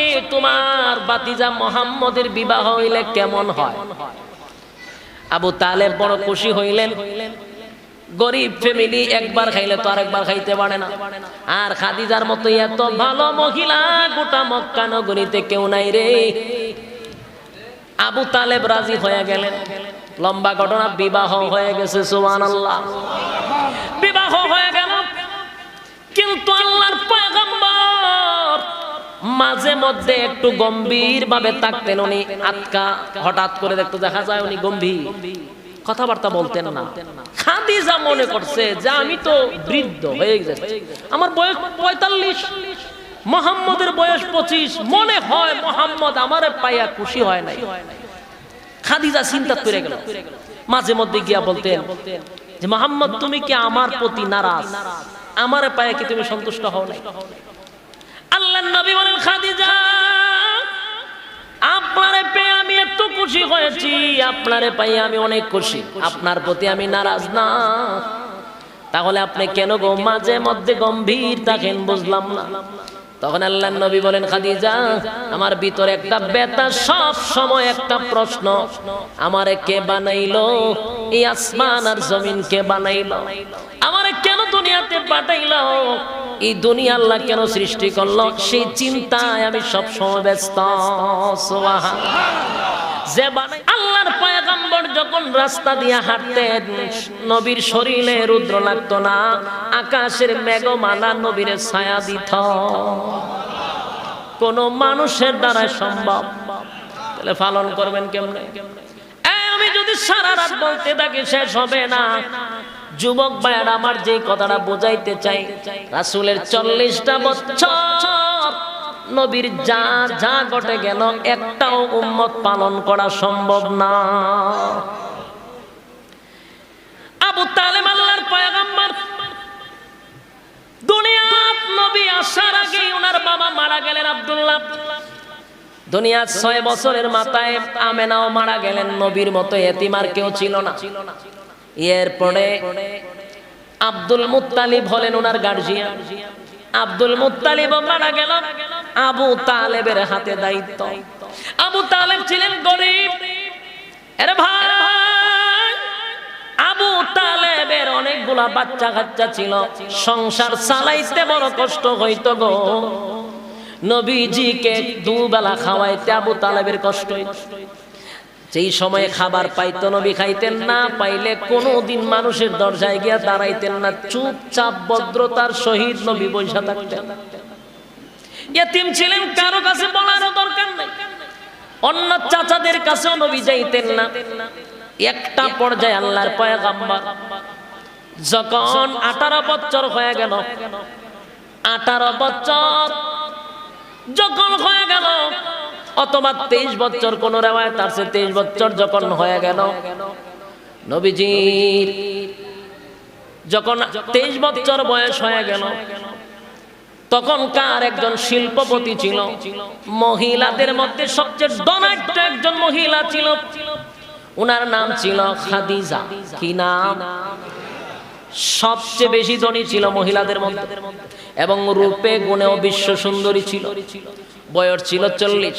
সঙ্গে তোমার বাতিজা মোহাম্মদের বিবাহ হইলে কেমন হয়? আবু তালেব বড় খুশি হইলেন। গরিব ফ্যামিলি একবার খাইলে তো আরেকবার খাইতে পারে না। আর খাদিজার মতো এত ভালো মহিলা গোটা মক্কা নগরীতে কেউ নাই রে। আবু তালেব রাজি হয়ে গেলেন। লম্বা ঘটনা, বিবাহ হয়ে গেছে সুবান আল্লাহ বিবাহ হয়ে গেল। কিন্তু আল্লাহর মাঝে মধ্যে একটু গম্ভীর ভাবে থাকতেন উনি, আটকা হঠাৎ করে দেখতে দেখা যায় উনি গম্ভীর। কথাবার্তা বলতেন না। খাদিজা মনে করছে যে আমি তো বৃদ্ধ হয়ে যাচ্ছি আমার বয়স পঁয়তাল্লিশ, মোহাম্মদের বয়স পঁচিশ। মনে হয় মোহাম্মদ আমার পাইয়া খুশি হয় নাই। খাদিজা চিন্তা করে গেল। মাঝে মধ্যে গিয়া বলতেন যে, মোহাম্মদ, তুমি কি আমার প্রতি নারাজ? আমার পায়ে কি তুমি সন্তুষ্ট হও নাই? আল্লাহ নবী বলেন, খাদিজা, আপনারে পেয়ে আমি এত খুশি হয়েছি। আপনারে পাই আমি অনেক খুশি। আপনার প্রতি আমি নারাজ না। তাহলে আপনি কেন গো মাঝে মধ্যে গম্ভীর থাকেন বুঝলাম না। তখন আল্লাহ নবী বলেন, খাদিজা, আমার ভিতরে একটা বেতা সব সময় একটা প্রশ্ন। আমারে কে বানাইলো? এই আসমান আর জমিন কে বানাইলো? আমারে কেন দুনিয়াতে পাঠাইলো? এই দুনিয়া আল্লাহ কেন সৃষ্টি করল? সেই চিন্তায় আমি সব সময় ব্যস্ত যে বানাই আল্লাহর পয়গম্বর যখন রাস্তা দিয়ে হাঁটতেন, নবীর শরীরে রুদ্র লাগতো না, আকাশের মেঘমালা নবীর ছায়া দিত। কোন মানুষের দ্বারা সম্ভব। তাহলে পালন করবেন কেমনে? আমি যদি সারা রাত বলতে থাকি, শেষ হবে না। যুবক ভাইয়ার আমার যে কথাটা বোঝাইতে চাই, রাসুলের চল্লিশটা বছর নবীর যা যা ঘটে গেল, একটাও উম্মত পালন করা সম্ভব না। আবু তালেম আল্লাহর পয়গম্বর দুনিয়াত নবী আসার আগে ওনার বাবা মারা গেলেন আব্দুল্লাহ। দুনিয়ার ছয় বছরের মাথায় আমেনাও মারা গেলেন, নবীর মতো এতিমার কেউ ছিল না। এরপরে আব্দুল মুত্তালিব হলেন ওনার গার্জিয়ান আব্দুল মুত্তালিব মারা গেল। আবু তালেবের হাতে দায়িত্ব। আবু তালেব ছিলেন গরিব। ভাই, আবু তালেবের অনেকগুলা বাচ্চা কাচ্চা ছিল। সংসার চালাইতে বড় কষ্ট হইতো গো। নবীজিকে দুবেলা খাওয়াইতে আবু তালেবের কষ্ট যেই সময়ে খাবার পাইতো নবী খাইতেন না পাইলে কোনোদিন মানুষের দরজায় গিয়া দাঁড়াইতেন না চুপচাপ ভদ্রতার সহিত নবী বৈশা থাকতেন। এতিম ছিলেন কারও কাছে বলারও দরকার নাই। অন্য চাচাদের কাছেও নবী যাইতেন না। একটা পর্যায়ে আল্লাহর পয়গাম্বার যখন আঠারো বছর হয়ে গেল আঠারো বছর যখন হয়ে গেল অথবা তেইশ বছর কোন রেওয়ায় তার আছে, তেইশ বছর যখন হয়ে গেল, নবীজির যখন তেইশ বছর বয়স হয়ে গেল, তখনকার একজন শিল্পপতি ছিল, মহিলাদের মধ্যে সবচেয়ে ডনাট্য একজন মহিলা ছিল, উনার নাম ছিল খাদিজা। কি নাম? সবচেয়ে বেশি ধনী ছিল মহিলাদের মধ্যে। এবং রূপে গুণেও বিশ্ব সুন্দরী ছিল। বয়স ছিল চল্লিশ।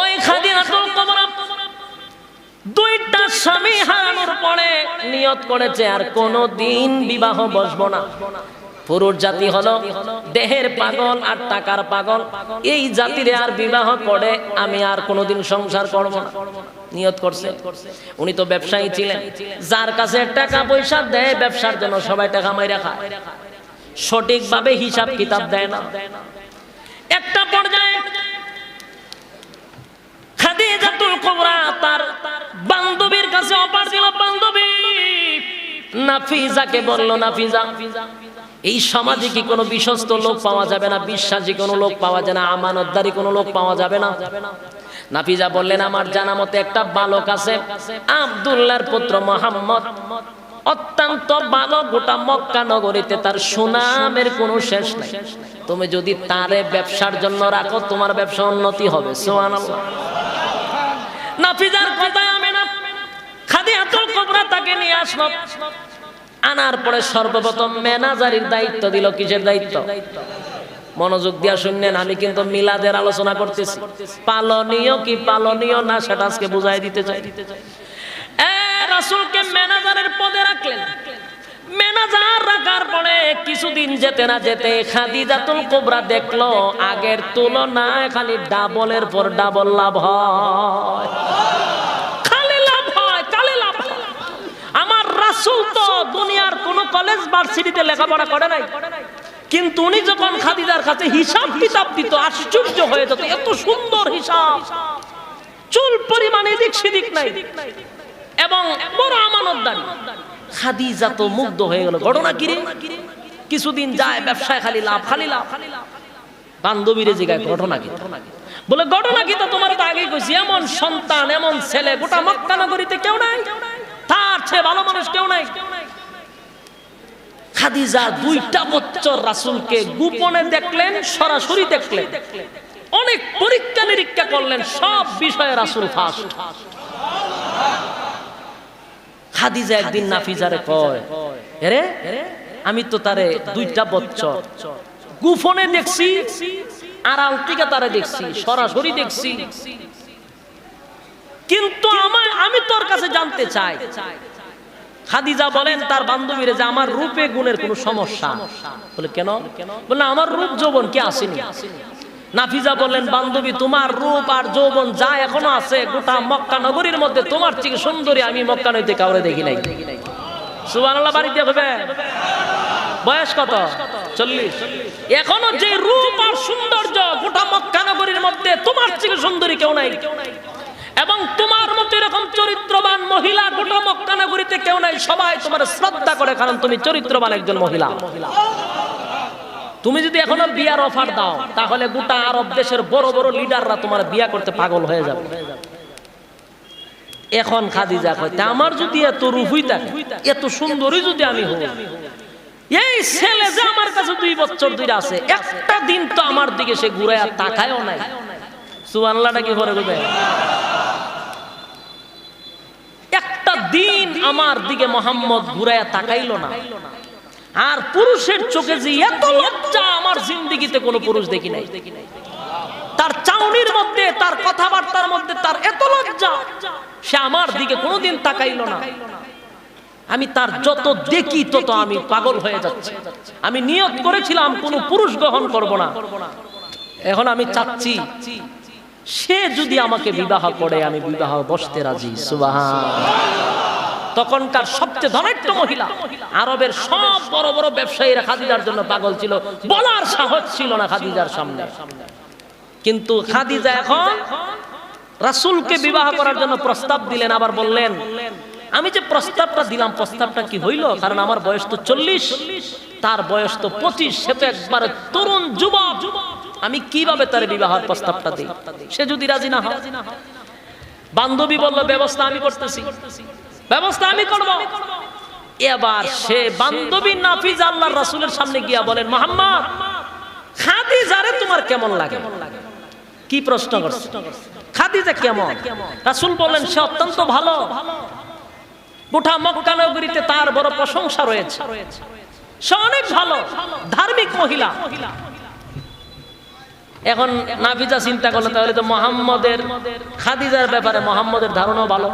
ওই কুবরা দুইটা স্বামী হারানোর পরে নিয়ত করেছে, আর কোনো দিন বিবাহ বসবো না। পুরুষ জাতি হলো দেহের পাগল আর টাকার পাগল। এই জাতিরে আর বিবাহ করে আমি আর কোনোদিন সংসার করব না। নিয়ত করছে। উনি তো ব্যবসায়ী ছিলেন। যার কাছে টাকা পয়সা দেয়, ব্যবসার জন্য সবাই টাকা মাইরা খায়। সঠিকভাবে হিসাব কিতাব দেয় না। একটা পর্যায়ে নাফিজা, এই কোনো বিশ্বস্ত লোক পাওয়া যাবে না? বিশ্বাসী কোনো লোক পাওয়া না, আমানতদারি কোনো লোক পাওয়া যাবে না। নাফিজা বললেন, আমার জানা মতে একটা বালক আছে, আব্দুল্লাহর পুত্র মোহাম্মদ। অত্যন্ত ভালো গোটা মক্কা নগরীতে তার সুনামের কোনো শেষ নাই। তুমি যদি তারে ব্যবসার জন্য রাখো, তোমার ব্যবসা উন্নতি হবে, সুবহানাল্লাহ। নাফিজার কথা আমি না খাদিয়াতুল কুবরা তাকে নিয়ে আসলো। আনার পরে সর্বপ্রথম ম্যানেজারির দায়িত্ব দিল, কিসের দায়িত্ব? মনোযোগ দিয়া শুনলেন, আমি কিন্তু মিলাদের আলোচনা করতেছি। পালনীয় কি পালনীয় না, সেটা আজকে বুঝাই দিতে চাই। রাসূলকে ম্যানেজারের পদে রাখলেন। ম্যানেজার রাখার পরে কিছুদিন যেতে না যেতে খাদিজাতুল কোবরা দেখল, আগের তুলনায় খালি ডাবলের পর ডাবল লাভ হয়। দুনিয়ার কোন কলেজ লেখাপড়া করে নাই। কিন্তু উনি যখন খাদিজার কাছে হিসাব আশ্চর্য হয়ে যেত, এত সুন্দর হিসাব। চুল পরিমাণ এদিক সেদিক নাই। এবং বড় আমানতদারি। খাদিজা তো মুগ্ধ হয়ে গেল। ঘটনা কি রে? কিছুদিন যায়, ব্যবসায় খালি লাভ খালি লাভ। বান্ধবীরে জিগায়, ঘটনা কি? বলে, ঘটনা কি তো তোমার তো আগেই কইছি, এমন সন্তান, এমন ছেলে, গোটা মক্কা নগরীতে কেউ নাই। তার চেয়ে ভালো মানুষ কেউ নাই। খাদিজা দুইটা বছর রাসূলকে গোপনে দেখলেন, সরাসরি দেখলেন। অনেক পরীক্ষা নিরীক্ষা করলেন, সব বিষয়ে রাসূল ফার্স্ট খাদিজা একদিন নাফিজারে কয় এরে আমি তো তারে দুইটা বছর গুফনে দেখছি আড়াল থেকে তারে দেখছি সরাসরি দেখছি। কিন্তু আমার আমি তোর কাছে জানতে চাই। খাদিজা বলেন তার বান্ধবীরে যে আমার রূপে গুণের কোনো সমস্যা। বলে কেন? বলে আমার রূপ যৌবন কি আসেনি? নাফিজা বললেন, বান্ধবী, তোমার রূপ আর যৌবন যা এখনও আছে, গোটা মক্কা নগরীর মধ্যে তোমার থেকে সুন্দরী আমি মক্কা নইতে কাউরে দেখি নাই। সুবহানাল্লাহ বাড়িতে হবে বয়স কত? চল্লিশ। এখনও যে রূপ আর সৌন্দর্য গোটা মক্কা নগরীর মধ্যে তোমার থেকে সুন্দরী কেউ নাই। এবং তোমার মতো এরকম চরিত্রবান মহিলা গোটা মক্কা নগরীতে কেউ নাই, সবাই তোমার শ্রদ্ধা করে, কারণ তুমি চরিত্রবান একজন মহিলা। তুমি যদি এখনও বিয়ার অফার দাও, তাহলে গোটা আরব দেশের বড় বড় লিডাররা তোমার বিয়া করতে পাগল হয়ে যাবে। এখন খাদিজা কয় আমার যদি এত রূপই থাকে, এত সুন্দরী যদি আমি হই, এই ছেলে যে আমার কাছে দুই বছর দুইটা আছে, একটা দিন তো আমার দিকে সে ঘুরে আর তাকায়ও নাই। সুবহানাল্লাহটা কি করে কইবে একটা দিন আমার দিকে মোহাম্মদ ঘুরায়া তাকাইলো না। আর পুরুষের চোখে যে এত লজ্জা আমার জিন্দিগিতে কোনো পুরুষ দেখি নাই। তার চাউনির মধ্যে, তার কথাবার্তার মধ্যে, তার এত লজ্জা, সে আমার দিকে কোনোদিন তাকাইলো না। আমি তার যত দেখি তত আমি পাগল হয়ে যাচ্ছি। আমি নিয়ত করেছিলাম, কোনো পুরুষ গ্রহণ করব না। এখন আমি চাচ্ছি, সে যদি আমাকে বিবাহ করে, আমি বিবাহ বসতে রাজি। সুবাহান। তখনকার সবচেয়ে ধনাঢ্য মহিলা, আরবের সব বড় বড় ব্যবসায়ীরা খাদিজার জন্য পাগল ছিল। বলার সাহস ছিল না খাদিজার সামনে। কিন্তু খাদিজা এখন রাসূলকে বিবাহ করার জন্য প্রস্তাব দিলেন, আবার বললেন, আমি যে প্রস্তাবটা দিলাম, প্রস্তাবটা কি হইল? কারণ আমার বয়স তো চল্লিশ, তার বয়স তো পঁচিশ, সে তো একবারে তরুণ যুবক। আমি কীভাবে তার বিবাহের প্রস্তাবটা দিই? সে যদি রাজি না হয়, বান্ধবী বলল, ব্যবস্থা আমি করতেছি। ব্যবস্থা আমি করব। এবার সে বান্ধবী নাফিজ আল্লাহর রাসূলের সামনে গিয়া বলেন, মোহাম্মদ, খাদিজারে তোমার কেমন লাগে? কি প্রশ্ন করছে? খাদিজা কেমন? বললেন, সে অত্যন্ত ভালো। গোটা মক্কা নগরীতে তার বড় প্রশংসা রয়েছে। সে অনেক ভালো, ধার্মিক মহিলা। এখন নাফিজা চিন্তা করল, তাহলে তো মোহাম্মদের, খাদিজার ব্যাপারে মোহাম্মদের ধারণাও ভালো।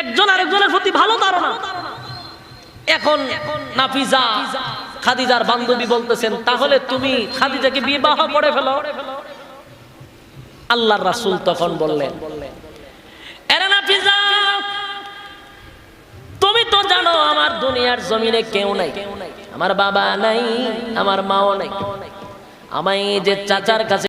একজন আরেকজনের প্রতি ভালো ধারণা। এখন নাফিজা, খাদিজার বান্ধবী বলতেছেন, তাহলে তুমি খাদিজাকে বিবাহ করে ফেলো। আল্লাহর রাসূল তখন বললেন তুমি তো জানো আমার দুনিয়ার জমিনে কেউ নাই। আমার বাবা নাই, আমার মাও নাই। আমায় যে চাচার কাছে